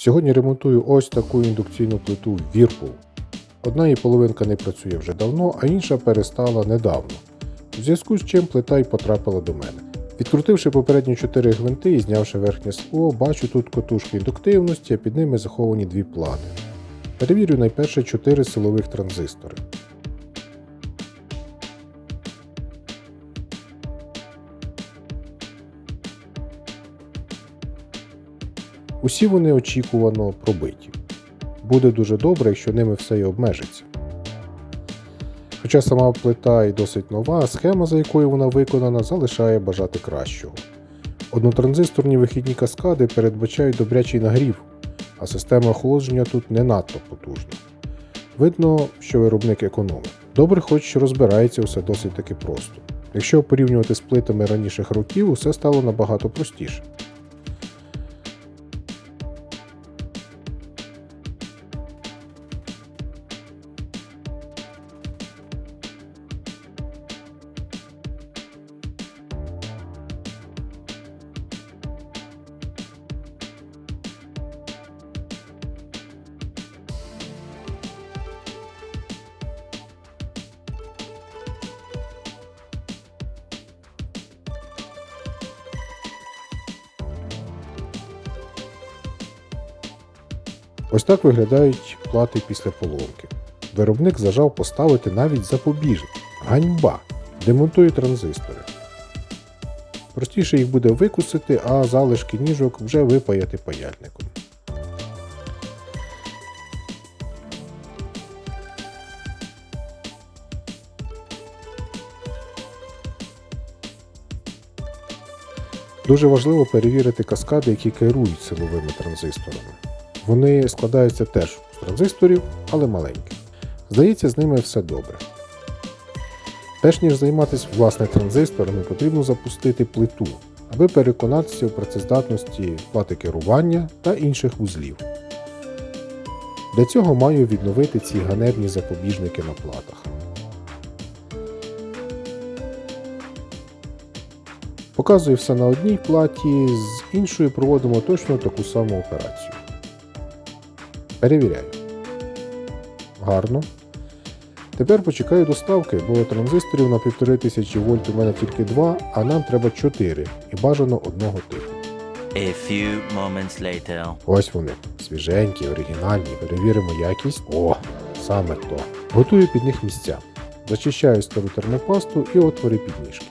Сьогодні ремонтую ось таку індукційну плиту Whirlpool. Одна її половинка не працює вже давно, а інша перестала недавно. В зв'язку з чим плита й потрапила до мене. Відкрутивши попередні 4 гвинти і знявши верхнє скло, бачу тут котушки індуктивності, а під ними заховані дві плати. Перевірю найперше 4 силових транзистори. Усі вони очікувано пробиті. Буде дуже добре, якщо ними все і обмежиться. Хоча сама плита і досить нова, схема, за якою вона виконана, залишає бажати кращого. Однотранзисторні вихідні каскади передбачають добрячий нагрів, а система охолодження тут не надто потужна. Видно, що виробник економить. Добре, хоч що розбирається все досить таки просто. Якщо порівнювати з плитами раніших років, усе стало набагато простіше. Ось так виглядають плати після поломки. Виробник зажав поставити навіть запобіжник. Ганьба! Демонтую транзистори. Простіше їх буде викусити, а залишки ніжок вже випаяти паяльником. Дуже важливо перевірити каскади, які керують силовими транзисторами. Вони складаються теж з транзисторів, але маленьких. Здається, з ними все добре. Перш ніж займатися власне транзисторами, потрібно запустити плиту, аби переконатися в працездатності плати керування та інших вузлів. Для цього маю відновити ці ганебні запобіжники на платах. Показую все на одній платі, з іншою проводимо точно таку саму операцію. Перевіряю. Гарно. Тепер почекаю доставки, бо транзисторів на 1500 вольт у мене тільки два, а нам треба 4 і бажано одного типу. A few moments later. Ось вони. Свіженькі, оригінальні, перевіримо якість. О, саме то. Готую під них місця. Зачищаю стару термопасту і отвори підніжки.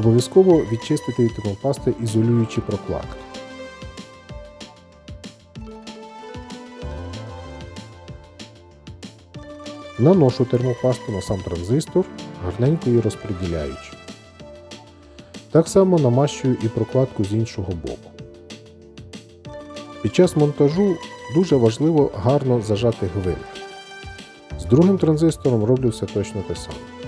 Обов'язково відчистити від термопасти ізолюючі прокладки. Наношу термопасту на сам транзистор, гарненько її розподіляючи. Так само намащую і прокладку з іншого боку. Під час монтажу дуже важливо гарно зажати гвинт. З другим транзистором роблю все точно те саме.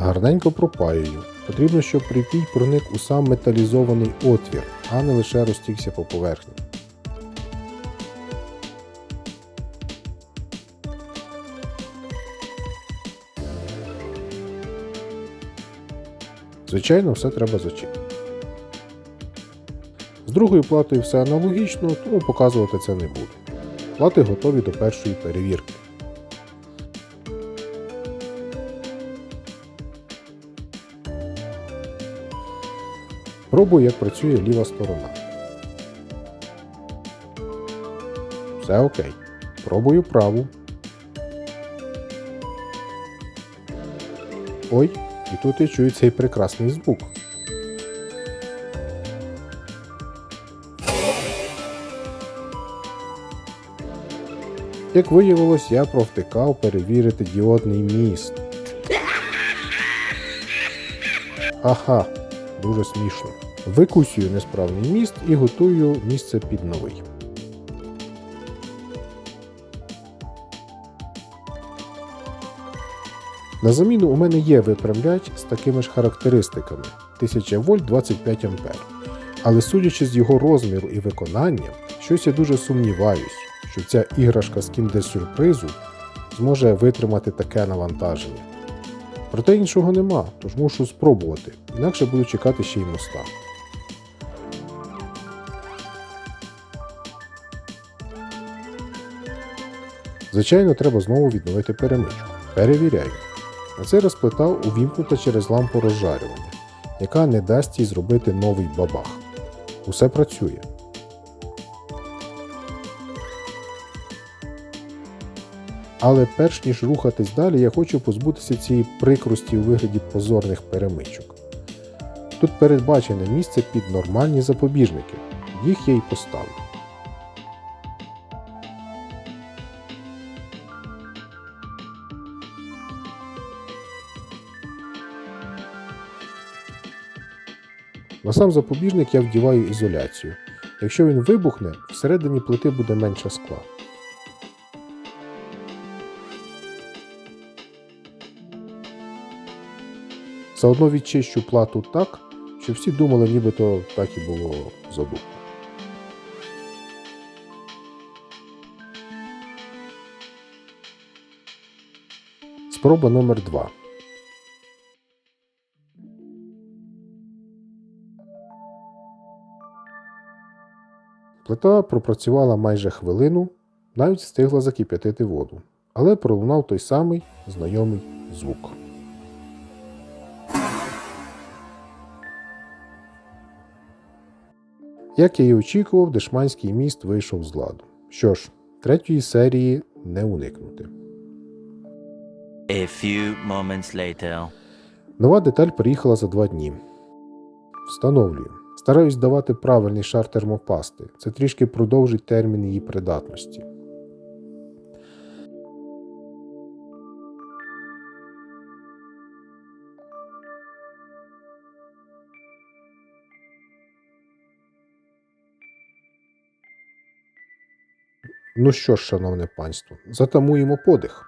Гарненько пропаюю. Потрібно, щоб припій проник у сам металізований отвір, а не лише розтікся по поверхні. Звичайно, все треба зачистити. З другою платою все аналогічно, тому показувати це не буду. Плати готові до першої перевірки. Пробую, як працює ліва сторона. Все окей. Пробую праву. Ой, і тут я чую цей прекрасний звук. Як виявилось, я провтикав перевірити діодний міст. Ага, дуже смішно. Викусюю несправний міст і готую місце під новий. На заміну у мене є випрямляч з такими ж характеристиками 1000 вольт 25 А. Але судячи з його розміру і виконанням, щось я дуже сумніваюсь, що ця іграшка з кіндер-сюрпризу зможе витримати таке навантаження. Проте іншого нема, тож мушу спробувати, інакше буду чекати ще й моста. Звичайно, треба знову відновити перемичку. Перевіряю. На цей раз плита увімкнута через лампу розжарювання, яка не дасть їй зробити новий бабах. Усе працює. Але перш ніж рухатись далі, я хочу позбутися цієї прикрості у вигляді позорних перемичок. Тут передбачене місце під нормальні запобіжники, їх я й поставлю. На сам запобіжник я вдіваю ізоляцію. Якщо він вибухне, всередині плити буде менше скла. Заодно відчищу плату так, щоб всі думали, нібито так і було задумано. Спроба номер 2 Плита пропрацювала майже хвилину, навіть встигла закип'ятити воду, але пролунав той самий знайомий звук. Як я і очікував, дешманський міст вийшов з ладу. Що ж, третьої серії не уникнути. A few moments later. Нова деталь приїхала за два дні. Встановлюю. Стараюсь давати правильний шар термопасти. Це трішки продовжить термін її придатності. Ну що ж, шановне панство, затамуємо подих.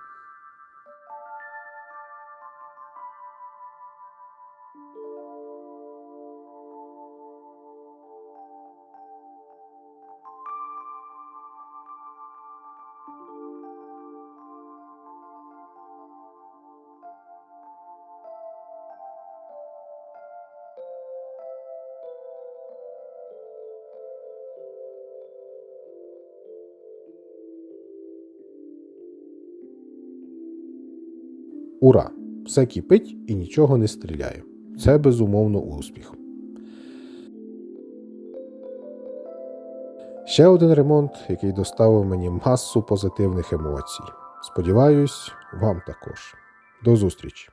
Ура! Все кипить і нічого не стріляє. Це безумовно успіх. Ще один ремонт, який доставив мені масу позитивних емоцій. Сподіваюсь, вам також. До зустрічі!